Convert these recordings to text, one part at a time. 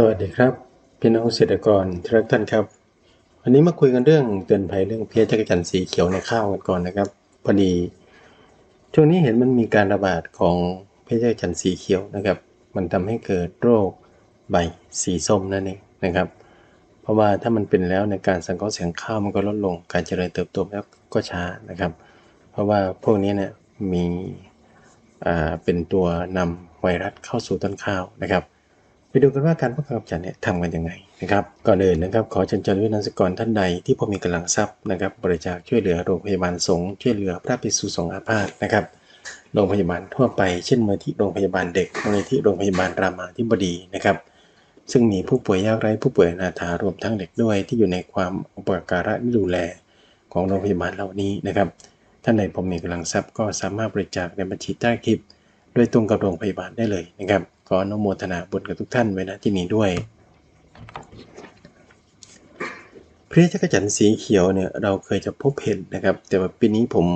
สวัสดีครับ พี่น้องเกษตรกรทุกท่านครับ วันนี้มาคุยกันเรื่องเตือนภัยเรื่องเพี้ยจักรจันทร์สีเขียวในข้าวกันก่อนนะครับ พอดีช่วงนี้เห็นมันมีการระบาดของเพี้ยจักรจันทร์สีเขียวนะครับ มันทำให้เกิดโรคใบสีส้มนั่นเองนะครับ เพราะว่าถ้ามันเป็นแล้วในการสังเคราะห์แสงข้าวมันก็ลดลง การเจริญเติบโตแล้วก็ช้านะครับ เพราะว่าพวกนี้เนี่ยมีอ่าเป็นตัวนำไวรัสเข้าสู่ต้นข้าวนะครับ ไปดูกันว่าการป้องกันกำจัดเนี่ยทำกันยังไงนะครับก่อนอื่นนะครับขอเชิญชวนวินัสกรท่านใดที่พอมีกำลังทรัพย์นะครับ บริจาคช่วยเหลือโรงพยาบาลสงฆ์ช่วยเหลือพระภิกษุสงฆ์อาพาธนะครับโรงพยาบาลทั่วไปเช่นมูลที่โรงพยาบาลเด็กมูลที่โรงพยาบาลรามาธิบดีนะครับ ซึ่งมีผู้ป่วยยากไร้ผู้ป่วยอนาถารวมทั้งเด็กด้วย ที่อยู่ในความอุปการะดูแลของโรงพยาบาลเหล่านี้นะครับท่านใดผมมีกำลังทรัพย์ก็สามารถบริจาคในบัญชีใต้คลิป ดยตรงกับโรงพยาบาลได้เลยนะครับขออนุโมทนาบุญกับทุกท่านไว้ณที่นี้ด้วยเพรียจักรจันทร์สีเขียวเนี่ยเราเคยจะพบเห็นนะครับ แต่ว่าปีนี้ผม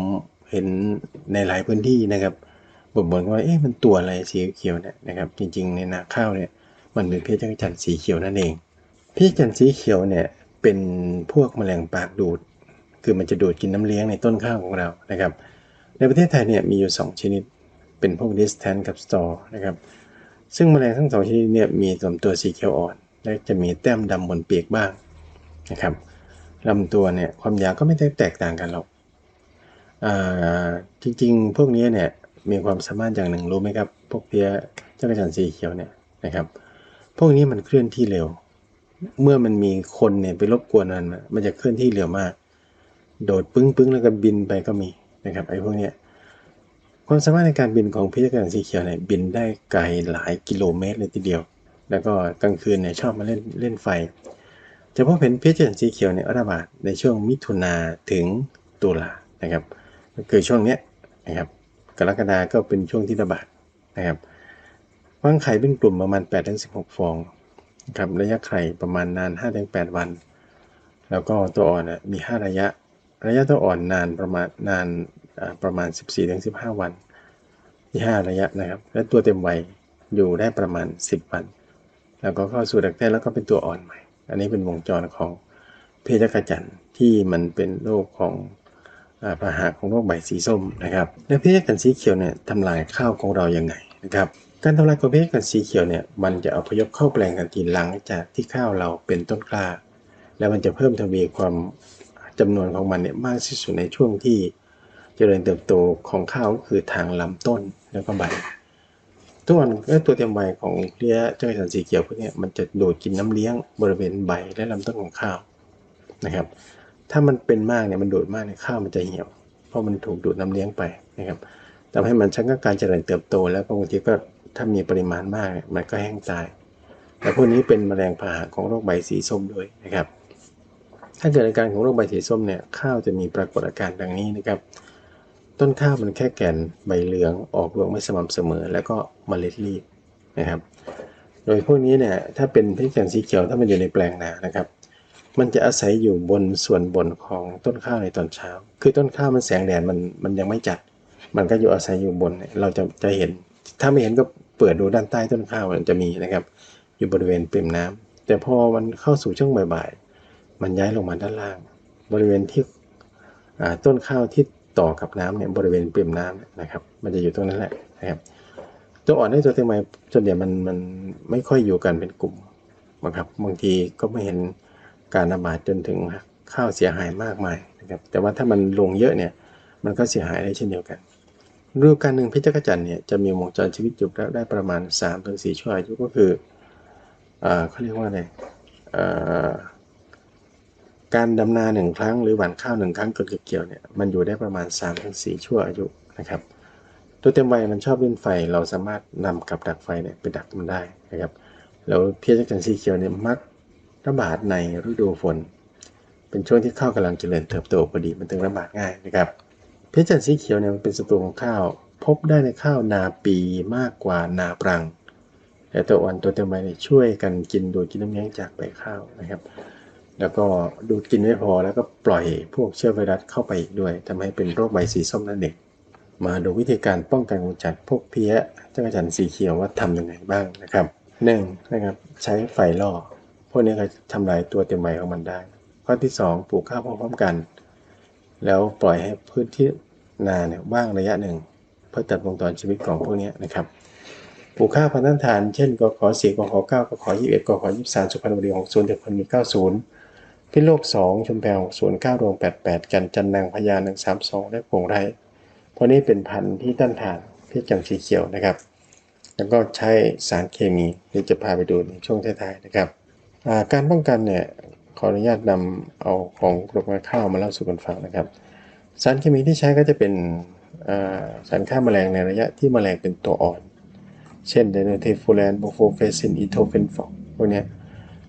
เห็นในหลายพื้นที่นะครับบ่นๆว่าเอ๊ะมันตัวอะไรสีเขียวเนี่ยนะครับ จริง ๆ ในนาข้าวเนี่ยมันเป็นเพรียจักรจันทร์สีเขียวนั่นเองเพรียจักรจันทร์สีเขียวเนี่ยเป็นพวกแมลงปากดูด คือมันจะดูดกินน้ำเลี้ยงในต้นข้าวของเรานะครับ ในประเทศไทยเนี่ยมีอยู่ 2 ชนิด เป็นพวกดิสแทนกับสตอนะครับ ซึ่งแมลงทั้งสองชนิดเนี่ยมีลำตัวสีเขียวอ่อน และจะมีแต้มดำบนปีกบ้างนะครับลำตัวเนี่ยความยาวก็ไม่ได้แตกต่างกันหรอกอ่าจริงๆ พวกนี้เนี่ยมีความสามารถอย่างหนึ่งรู้ไหมครับ พวกเพี้ยจักรจันสีเขียวเนี่ยนะครับ พวกนี้มันเคลื่อนที่เร็ว เมื่อมันมีคนเนี่ยไปรบกวนมัน มันจะเคลื่อนที่เร็วมาก โดดปึ้งๆแล้วก็บินไปก็มีนะครับไอ้พวกเนี้ย ความสามารถในการบินของพิจักรจันทร์สีเขียวเนี่ยบินได้ไกลหลายกิโลเมตรเลยทีเดียว แล้วก็กลางคืนเนี่ยชอบมาเล่นเล่นไฟ จะพบเห็นพิจักรจันทร์สีเขียวเนี่ยระบาดในช่วงมิถุนาถึงตุลานะครับก็คือช่วงเนี้ยนะครับกรกฎาก็เป็นช่วงที่ระบาดนะครับวางไข่เป็นกลุ่มประมาณ8-16 ฟองครับระยะไข่ประมาณนาน5-8วัน แล้วก็ตัวอ่อนน่ะมี 5 ระยะ ระยะตัวอ่อนนานประมาณนาน ประมาณ 14-15 วัน ที่ 5 ระยะนะครับ และตัวเต็มวัยอยู่ได้ประมาณ 10 วัน แล้วก็เข้าสู่ดักแด้แล้วก็เป็นตัวอ่อนใหม่ อันนี้เป็นวงจรของเพศจักรจันที่มันเป็นโรคของอ่าพาหะของโรคใบสีส้มนะครับ และเพศจักรจันทร์สีเขียวเนี่ยทำลายข้าวของเรายังไงนะครับ การทำลายของเพศจักรจันทร์สีเขียวเนี่ยมันจะเอพยพเข้าแปลงทันทีหลังจากที่ข้าวเราเป็นต้นกล้า แล้วมันจะเพิ่มทวีความจำนวนของมันเนี่ยมากที่สุดในช่วงที่ เจริญเติบโตของข้าวก็คือทางลำต้นแล้วก็ใบตัวอ่อนและตัวเต็มใบของเพลี้ยเจักรจันสีเขียวพวกนี้มันจะดูดกินน้ำเลี้ยงบริเวณใบและลำต้นของข้าวนะครับ ถ้ามันเป็นมากเนี่ยมันดูดมากเนี่ยข้าวมันจะเหี่ยว เพราะมันถูกดูดน้ำเลี้ยงไปนะครับทำให้มันชักการเจริญเติบโต แล้วก็บางทีก็ถ้ามีปริมาณมากเนี่ยมันก็แห้งตายและพวกนี้เป็นแมลงพาหะของโรคใบสีส้มด้วยนะครับ ถ้าเกิดอาการของโรคใบสีส้มเนี่ยข้าวจะมีปรากฏอาการดังนี้นะครับ ต้นข้าวมันแค่แก่นใบเหลืองออกรวงไม่สม่ำเสมอ แล้วก็เมล็ดรีบนะครับ โดยพวกนี้เนี่ยถ้าเป็นพริกแกงสีเขียวถ้ามันอยู่ในแปลงนานะครับ มันจะอาศัยอยู่บนส่วนบนของต้นข้าวในตอนเช้า คือต้นข้าวมันแสงแดดมันมันยังไม่จัด มันก็อยู่อาศัยอยู่บนเราจะจะเห็น ถ้าไม่เห็นก็เปิดดูด้านใต้ต้นข้าวมันจะมีนะครับ อยู่บริเวณปริ่มน้ำแต่พอมันเข้าสู่ช่วงบ่ายๆมันย้ายลงมาด้านล่าง บริเวณที่ต้นข้าวที่ ต่อกับน้ำเนี่ยบริเวณปริ่มน้ำนะครับ มันจะอยู่ตรงนั้นแหละนะครับ ตัวอ่อนได้ตัวเต็มใบส่วนใหญ่มันมันไม่ค่อยอยู่กันเป็นกลุ่มนะครับบางทีก็ไม่เห็นการระบาดจนถึงข้าวเสียหายมากมายนะครับ แต่ว่าถ้ามันลงเยอะเนี่ยมันก็เสียหายได้เช่นเดียวกันฤดูกาลหนึ่งพิจักจันทร์เนี่ยจะมีวงจรชีวิตอยู่ได้ประมาณ3-4ถึงชั่วอายุก็คืออ่าเขาเรียกว่าอะไรอ่า การดำนาหนึ่งครั้งหรือหว่านข้าวหนึ่งครั้งเกิดเก็บเกี่ยวเนี่ยมันอยู่ได้ประมาณ3-4ถึง4ชั่วอายุนะครับตัวเต็มวัยมันชอบเล่นไฟเราสามารถนำกับดักไฟเนี่ยไปดักมันได้นะครับแล้วเพี้ยจักรจันทร์สีเขียวเนี่ยมักระบาดในฤดูฝน เป็นช่วงที่ข้าวกำลังเจริญเติบโตพอดีมันถึงระบาดง่ายนะครับเพชรจันทร์สีเขียวเนี่ยมันเป็นศัตรูของข้าว พบได้ในข้าวนาปีมากกว่านาปรังแต่ตัวอ่อนตัวเต็มใบเนี่ยช่วยกันกินดูดกินน้ำเลี้ยงจากใบข้าวนะครับ แล้วก็ดูดกินไม่พอแล้วก็ปล่อยพวกเชื้อไวรัสเข้าไปอีกด้วยทำให้เป็นโรคใบสีส้มนั่นเองมาดูวิธีการป้องกันกำจัดพวกเพี้ยจักรจันทร์สีเขียวว่าทำยังไงบ้างนะครับหนึ่งนะครับใช้ไฟล่อพวกนี้ก็ทำลายตัวเต็มใบของมันได้ ข้อที่สองปลูกข้าวพร้อมกัน แล้วปล่อยให้พื้นที่นาเนี่ยว่างระยะหนึ่ง เพื่อตัดวงจรชีวิตของพวกนี้นะครับปลูกข้าวพันธุ์ฐาน เช่นกขอสี่กขอเก้ากขอยี่สิบเอ็ดกขอยี่สิบสามสุพรรณบุรีหกศูนย์เด็กพันมีเก้าศูนย์ พิโลกสองชุมแพรศูนย์เก้ารวงแปดแปดกันจันนางพญาหนึ่งสามสองและผงไรเพราะนี้เป็นพันธุ์ที่ต้านทานพิษจังสีเขียวนะครับ แล้วก็ใช้สารเคมีเดี๋ยวจะพาไปดูในช่วงท้ายๆนะครับ การป้องกันเนี่ยขออนุญาตนำเอาของกรมการข้าวมาเล่าสู่กันฟังนะครับ สารเคมีที่ใช้ก็จะเป็นสารฆ่าแมลงในระยะที่แมลงเป็นตัวอ่อน เช่นไดโนเทฟูแลนโบโฟเฟซินอีโทเฟนฟอกพวกนี้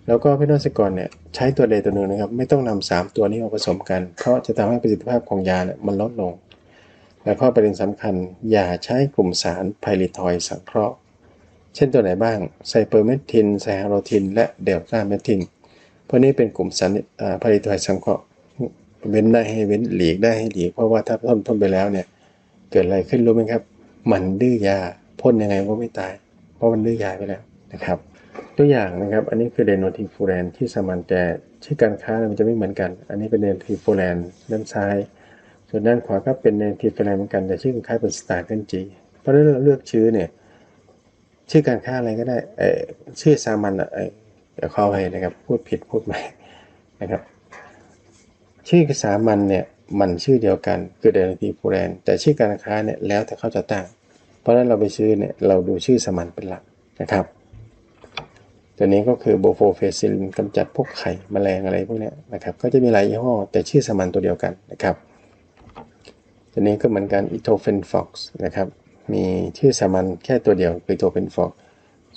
แล้วก็พี่นวัตกรเนี่ยใช้ตัวใดตัวหนึ่งนะครับ ไม่ต้องนำสามตัวนี้มาผสมกัน เพราะจะทำให้ประสิทธิภาพของยาเนี่ยมันลดลง และข้อประเด็นสำคัญ อย่าใช้กลุ่มสารไพลิทอยสังเคราะห์ เช่นตัวไหนบ้างไซเปอร์เมทินไซฮาโรทิน และเดลต้าเมทินพวกนี้เป็นกลุ่มสารไพลิทอยสังเคราะห์เว้นได้ให้เว้นหลีกได้ให้หลีกเพราะว่าถ้าพ่นพ่นไปแล้วเนี่ยเกิดอะไรขึ้นรู้ไหมครับ มันดื้อยาพ่นยังไงก็ไม่ตาย เพราะมันดื้อยาไปแล้วนะครับ ตัวอย่างนะครับ อันนี้คือเดโนทีฟูแรนที่สามันแต่ชื่อการค้ามันจะไม่เหมือนกัน อันนี้เป็นเดโนทีฟูแรนด้านซ้าย ส่วนด้านขวาก็เป็นเดโนทีฟูแรนเหมือนกันแต่ชื่อการค้าเป็นสไตล์เป็นจีเพราะนั้นเราเลือกชื่อเนี่ยชื่อการค้าอะไรก็ได้เออชื่อสามัญอะเอเดี๋ยวเข้าไปนะครับพูดผิดพูดใหม่นะครับ ชื่อสามัญเนี่ยมันชื่อเดียวกันคือเดโนทีฟูแรนแต่ชื่อการค้าเนี่ยแล้วแต่เขาจะตั้งเพราะนั้นเราไปซื้อเนี่ยเราดูชื่อสามัญเป็นหลักนะครับ ตัวนี้ก็คือโบโฟเฟซิลินกำจัดพวกไข่แมลงอะไรพวกนี้นะครับก็จะมีหลายยี่ห้อ แต่ชื่อสมัญตัวเดียวกันนะครับตัวนี้ก็เหมือนกันอีโทเฟนฟ็อกซ์นะครับมีชื่อสมัญแค่ตัวเดียวคือโทเฟนฟ็อก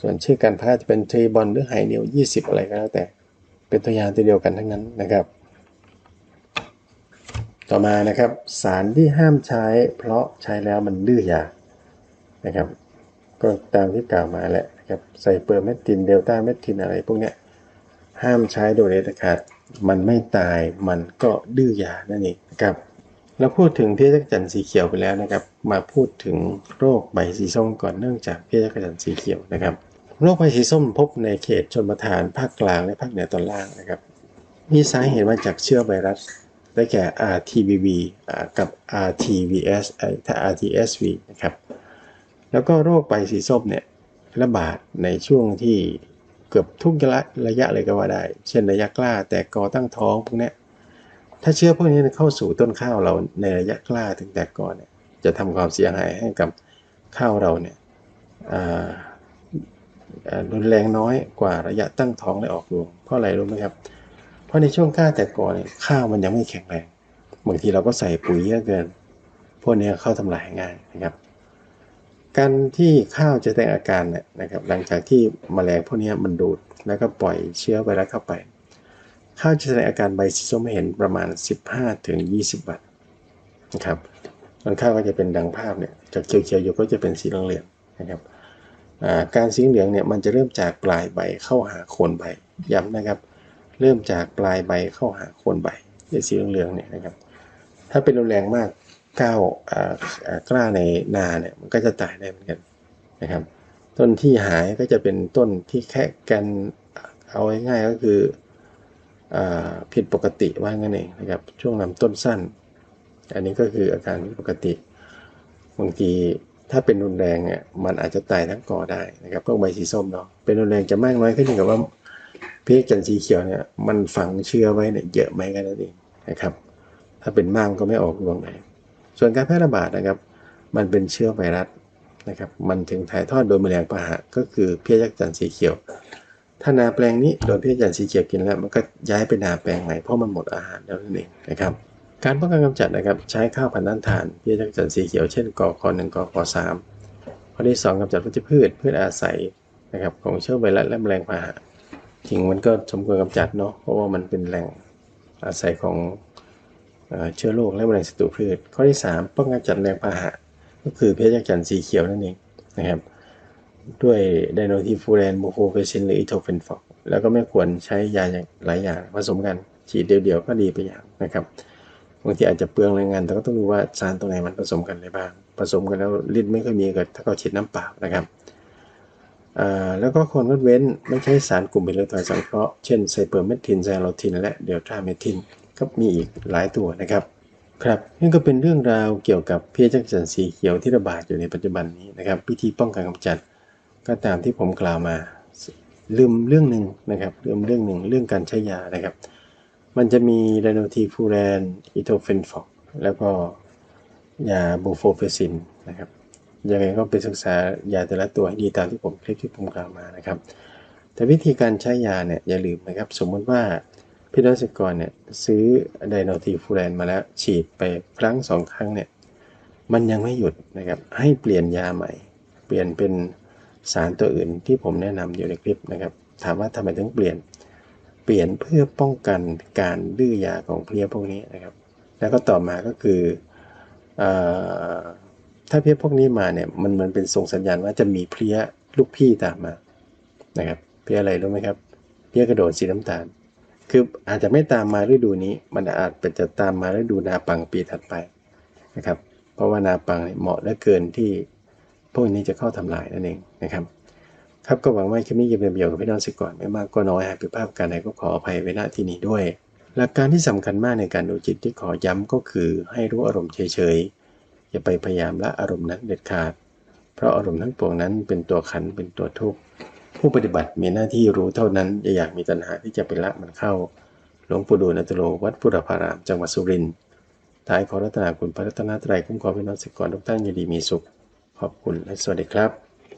ส่วนชื่อการแพทย์จะเป็นทรีบอลหรือไฮเนียล20 อะไรก็แล้วแต่ เป็นตัวยาตัวเดียวกันทั้งนั้นนะครับ ต่อมานะครับสารที่ห้ามใช้ เพราะใช้แล้วมันดื้อยานะครับ ก็ตามที่กล่าวมาแหละ นะครับไซเปอร์เมทินเดลต้าเมทินอะไรพวกเนี้ยห้ามใช้โดยเด็ดขาดมันไม่ตายมันก็ดื้อยานั่นเองนะครับเราพูดถึงเพี้ยจักรจันทร์สีเขียวไปแล้วนะครับ มาพูดถึงโรคใบสีส้มก่อนเนื่องจากเพี้ยจักรจันทร์สีเขียวนะครับ โรคใบสีส้มพบในเขตชนประทานภาคกลางและภาคเหนือตอนล่างนะครับ มีสาเหตุมาจากเชื้อไวรัสได้แก่ RTBV กับ RTVS ถ้า RTSV นะครับ แล้วก็โรคใบสีส้มเนี่ย ระบาดในช่วงที่เกือบทุกระยะระยะเลยก็ว่าได้ เช่นระยะกล้าแตกกอตั้งท้องพวกนี้ถ้าเชื้อพวกนี้เข้าสู่ต้นข้าวเราในระยะกล้าถึงแตกกอเนี่ยจะทำความเสียหายให้กับข้าวเราเนี่ยอ่ารุนแรงน้อยกว่าระยะตั้งท้องและออกรวงเพราะอะไรรู้ไหมครับ เพราะในช่วงกล้าแตกกอเนี่ยข้าวมันยังไม่แข็งแรงบางทีเราก็ใส่ปุ๋ยเยอะเกิน พวกนี้เข้าทำลายง่ายนะครับ การที่ข้าวจะแสดงอาการเนี่ยนะครับหลังจากที่แมลงพวกนี้มันดูดแล้วก็ปล่อยเชื้อไวรัสเข้าไป ข้าวจะแสดงอาการใบสีส้มเห็นประมาณ 15ถึง20 วันนะครับมันข้าวก็จะเป็นดังภาพเนี่ยจากเขียวๆอยู่ก็จะเป็นสีเหลืองๆนะครับการสีเหลืองเนี่ยมันจะเริ่มจากปลายใบเข้าหาโคนใบย้ำนะครับ เริ่มจากปลายใบเข้าหาโคนใบในสีเหลืองๆเนี่ยนะครับ ถ้าเป็นรุนแรงมาก ก้าวกล้าในนาเนี่ยมันก็จะตายได้เหมือนกันนะครับ ต้นที่หายก็จะเป็นต้นที่แค่กันเอาง่ายๆก็คืออผิดปกติว่างั้นเองนะครับ ช่วงลำต้นสั้น อันนี้ก็คืออาการผิดปกติบางทีถ้าเป็นรุนแรงเนี่ยมันอาจจะตายทั้งกอได้นะครับพวกใบสีส้มเนาะเป็นรุนแรงจะมากน้อยขึ้นอยู่กับว่าพริกจันทร์สีเขียวเนี่ยมันฝังเชื้อไว้เนี่ยเยอะไหมกันนั่นเองนะครับ ถ้าเป็นมากก็ไม่ออกรวงไหน ส่วนการแพร่ระบาดนะครับ มันเป็นเชื้อไวรัสนะครับ มันถึงถ่ายทอดโดยแมลงพาหะก็คือเพี้ยยักษ์จันทร์สีเขียว ถ้านาแปลงนี้โดนเพี้ยจันทร์สีเขียวกินแล้วมันก็ย้ายไปนาแปลงใหม่เพราะมันหมดอาหารแล้วนั่นเองนะครับ การป้องกันกำจัดนะครับใช้ข้าวพันธุ์น้ำทานเพี้ยยักษ์จันทร์สีเขียวเช่นกอคอหนึ่งกอคอสามข้อที่สองกำจัดวัชพืชพืชอาศัยนะครับของเชื้อไวรัสและแมลงพาหะจริงมันก็สมควรกำจัดเนาะเพราะว่ามันเป็นแหล่งอาศัยของ เชื้อโรคและแมลงศัตรูพืช ข้อที่ 3 ป้องกันจัดแมลงพาหะ ก็คือเพชรยักษ์จันทร์สีเขียวนั่นเองนะครับ ด้วยไดโนทีฟูแรนโมโคเฟซินหรืออีโทเฟนฟอกแล้วก็ไม่ควรใช้ยาอย่างหลายอย่างผสมกันฉีดเดียวๆก็ดีไปอย่างนะครับบางทีอาจจะเปลืองแรงงาน แต่ก็ต้องดูว่าสารตัวไหนมันผสมกันได้บ้าง ผสมกันแล้วฤทธิ์ไม่ค่อยมีเกิดถ้าเราฉีดน้ำเปล่านะครับแล้วก็ควรงดเว้นไม่ใช้สารกลุ่มเบลทอยสังเคราะห์เช่นไซเปอร์เมทินไซโลทิน และเดลต้าเมทิน ก็มีอีกหลายตัวนะครับ ครับนี่ก็เป็นเรื่องราวเกี่ยวกับเพี้ยจักจั่นสีเขียวที่ระบาดอยู่ในปัจจุบันนี้นะครับวิธีป้องกันกำจัดก็ตามที่ผมกล่าวมาลืมเรื่องหนึ่งนะครับลืมเรื่องหนึ่งเรื่องการใช้ยานะครับ มันจะมีไดโนทีฟูแรนอิโทเฟนฟอกแล้วก็ยาบูโฟเฟซินนะครับยังไงก็ไปศึกษายาแต่ละตัวให้ดีตามที่ผมคลิปที่ผมกล่าวมานะครับ แต่วิธีการใช้ยาเนี่ยอย่าลืมนะครับ สมมติว่า พี่น้องเกษตรกรเนี่ยซื้อไดโนทีฟูแรนมาแล้วฉีดไปครั้งสองครั้งเนี่ยมันยังไม่หยุดนะครับให้เปลี่ยนยาใหม่ เปลี่ยนเป็นสารตัวอื่นที่ผมแนะนำอยู่ในคลิปนะครับ ถามว่าทำไมถึงเปลี่ยน เปลี่ยนเพื่อป้องกันการดื้อยาของเพลี้ยพวกนี้นะครับ แล้วก็ต่อมาก็คืออถ้าเพลี้ยพวกนี้มาเนี่ยมันมันเป็นส่งสัญญาณว่าจะมีเพลี้ยลูกพี่ตามมานะครับเพลี้ยอะไรรู้ไหมครับเพลี้ยกระโดดสีน้ำตาล คืออาจจะไม่ตามมาฤดูนี้ มันอาจจะตามมาฤดูนาปังปีถัดไปนะครับ เพราะว่านาปังเหมาะเหลือเกินที่พวกนี้จะเข้าทำลายนั่นเองนะครับ ครับก็หวังว่าคลิปนี้จะเป็นประโยชน์กับพี่น้องสิก่อนไม่มากก็น้อยหากผิดพลาดการใดก็ขออภัยไว้ณที่นี้ด้วย หลักการที่สำคัญมากในการดูจิตที่ขอย้ำก็คือให้รู้อารมณ์เฉยๆอย่าไปพยายามละอารมณ์นั้นเด็ดขาด เพราะอารมณ์ทั้งปวงนั้นเป็นตัวขันเป็นตัวทุกข์ ผู้ปฏิบัติมีหน้าที่รู้เท่านั้นอย่าอยากมีตัณหาที่จะไปละมันเข้า หลวงปู่ดูลย์อัตโลวัดพุทธพาราม จังหวัดสุรินทร์ท้ายขอรัตนาคุณพระรัตนตรัยคุ้มครองพี่น้องสิกรทุกท่านอยู่ดีมีสุข ขอบคุณและสวัสดีครับ